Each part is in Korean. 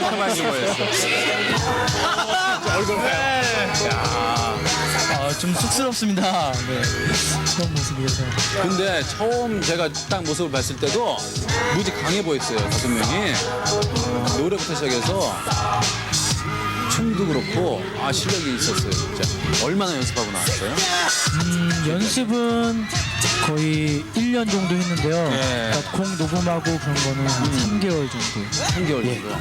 많이 좋아했어. 얼굴 아, 좀 쑥스럽습니다. 네. 처음 모습이라서. 근데 처음 제가 딱 모습을 봤을 때도 무지 강해 보였어요. 다섯 명이 노래부터 시작해서 춤도 그렇고 아 실력이 있었어요. 진짜 얼마나 연습하고 나왔어요? 음, 연습은 거의 1년 정도 했는데요. 네. 그러니까 곡 녹음하고 그런 거는 한 3개월 정도. 3개월 정도.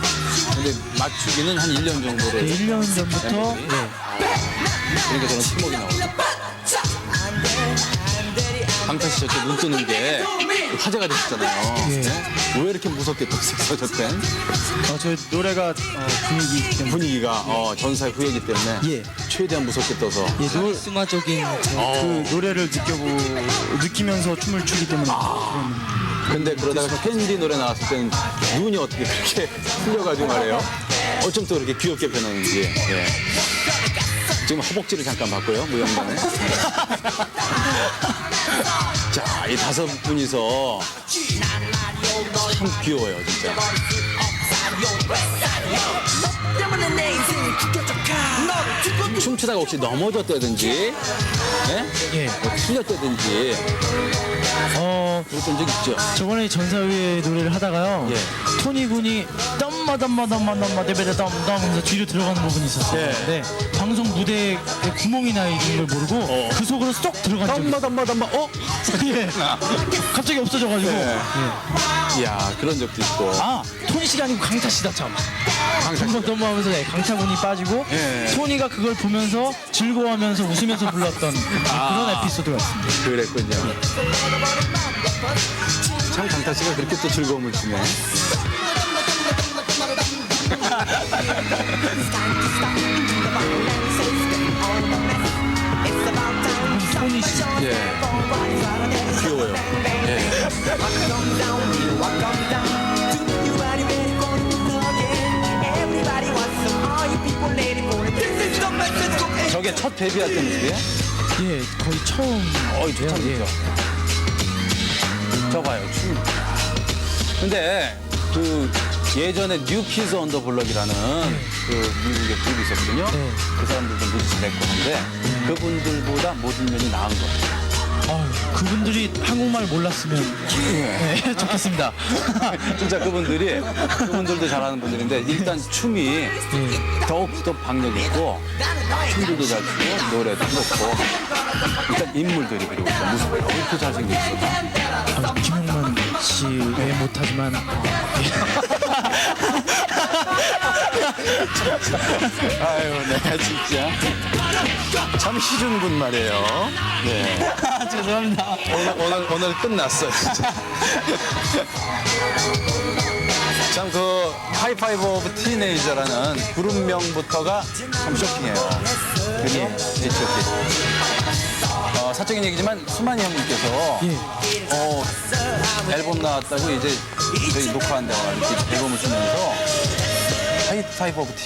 근데 맞추기는 한 1년 정도로. 네, 1년 전부터 멤버들이? 네. 그러니까 저는 팀워크 나오고. 강타 씨 저때 눈 뜨는 게 화제가 됐었잖아요. 예. 네? 왜 이렇게 무섭게 저땐? 어, 저 노래가 어, 분위기 때문에 분위기가 어, 전사의 후예이기 때문에 예. 최대한 무섭게 떠서 예, 노, 스마적인 그 노래를 느껴보 느끼면서 춤을 추기 때문에 근데 그러다가 캔디 노래 나왔을 때는 눈이 어떻게 그렇게 풀려가지고 말해요. 어쩜 또 그렇게 귀엽게 변하는지. 예. 지금 허벅지를 잠깐 봤고요, 무영단에. 자, 이 다섯 분이서 참 귀여워요, 진짜. 춤추다가 혹시 넘어졌다든지, 예? 예. 뭐 틀렸다든지, 어 그랬던 적 있죠? 저번에 전사위의 노래를 하다가요 예. 토니 군이 덤마 덤마 덤마 덤마 데베데 덤덤 하면서 뒤로 들어가는 부분이 있었어요 예. 네 방송 무대에 구멍이 나 있는 걸 모르고 어. 그 속으로 쏙 들어간 적이 덤마 덤마 덤마, 어? 예. 갑자기 없어져가지고 네. 이야, 그런 적도 있고. 아 토니 씨가 아니고 강타 씨다 참 강타 덤마 덤마 하면서 네, 강타군이 빠지고 예. 토니가 그걸 보면서 즐거워하면서 웃으면서 불렀던 아. 그런 에피소드가 있습니다 그랬군요. 참 강타 씨가 그렇게 또 즐거움을 주네. 저게 첫 데뷔할 때 모습이에요? 예 거의 처음 어이, 좋다, 좋다. 저 봐요, 춤. 근데 그 예전에 뉴키즈 언더 블럭이라는 그 미국의 그룹이 있었거든요. 네. 그 사람들도 무지 잘했고 한데 그분들보다 모든 면이 나은 거예요. 아유, 그분들이 한국말 몰랐으면 네, 좋겠습니다. 진짜 그분들이 그분들도 잘하는 분들인데 일단 춤이 더욱더 박력 있고 춤들도 잘 추고 노래도 그렇고 일단 인물들이 그리고 일단 모습이 이렇게 잘생겼어. 아, 김용만 씨외 못하지만 아유, 내가 진짜 참 희준군 말이에요. 네. 죄송합니다. 오늘 오늘 오늘 끝났어 진짜. 참그 하이파이브 오브 티네이저라는 그룹명부터가 참 쇼킹해요. 그니 H.O.T. 어, 사적인 얘기지만 수만이 형님께서 예. 어, 앨범 나왔다고 이제 저희 녹화한다고 이렇게 앨범을 주면서 하이파이브 오브 티